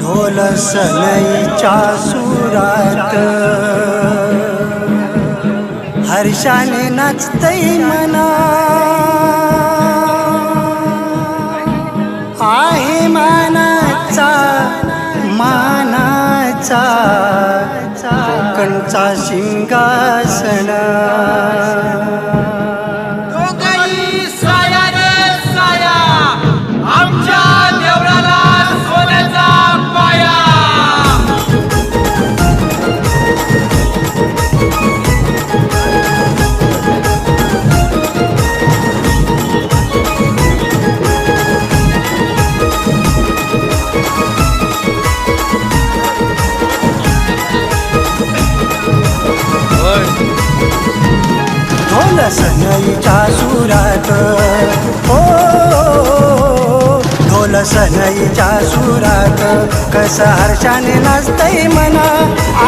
ढोल सनईच्या सुरात. हर्षाने नाचतई मना. आहे मानाचा मानाचा कोकणचा शिंगासना सनईच्या सुरात. हो ढोल सनईच्या सुरात. कस हर्षाने नाचतय मना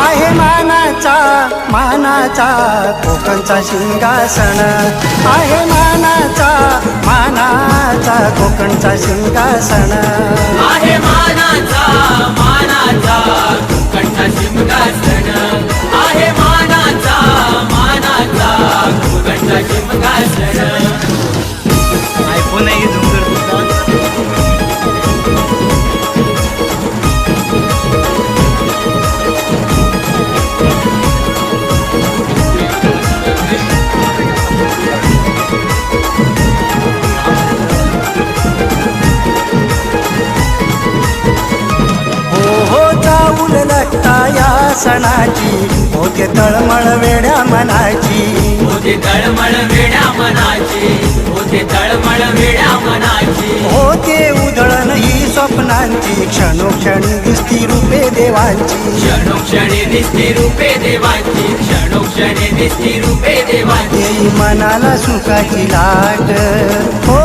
आहे मानाचा मानाचा कोकणचा सिंहासन. आहे मानाचा मानाचा कोकणचा सिंहासन. सणाची होते तळमळ वेड्या मनाची. होते तळमळ वेड्या मनाची. होते तळमळ वेड्या मनाची. होते उधळण ही स्वप्नांची. क्षणोक्षणी दिसती रूपे देवांची. क्षणोक्षणी दिसती रूपे देवांची. क्षणोक्षणी दिसती रूपे देवांची. मनाला सुखाची लाट. हो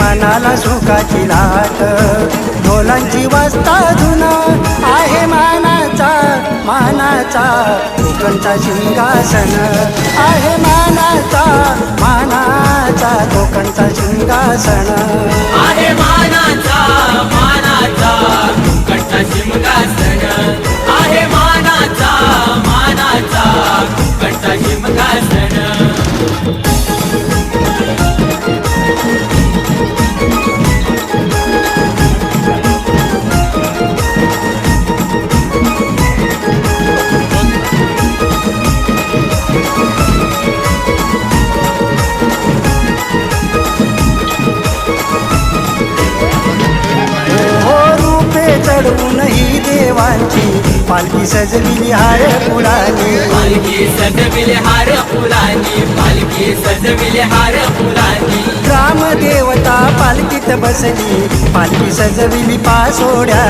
मनाला सुखाची लाट. मानाचा कोकणचा सिंहासन. आहे मानाचा मानाचा कोकणचा सिंहासन. रूपे चढवून ही देवांची. पालखी सजविली हाय फुलानी. पालखी सजविले हार फुलांनी. पालखी सजविले हार फुलांनी. ग्रामदेवता पालखीत बसली. पालखी सजविली पासोड्या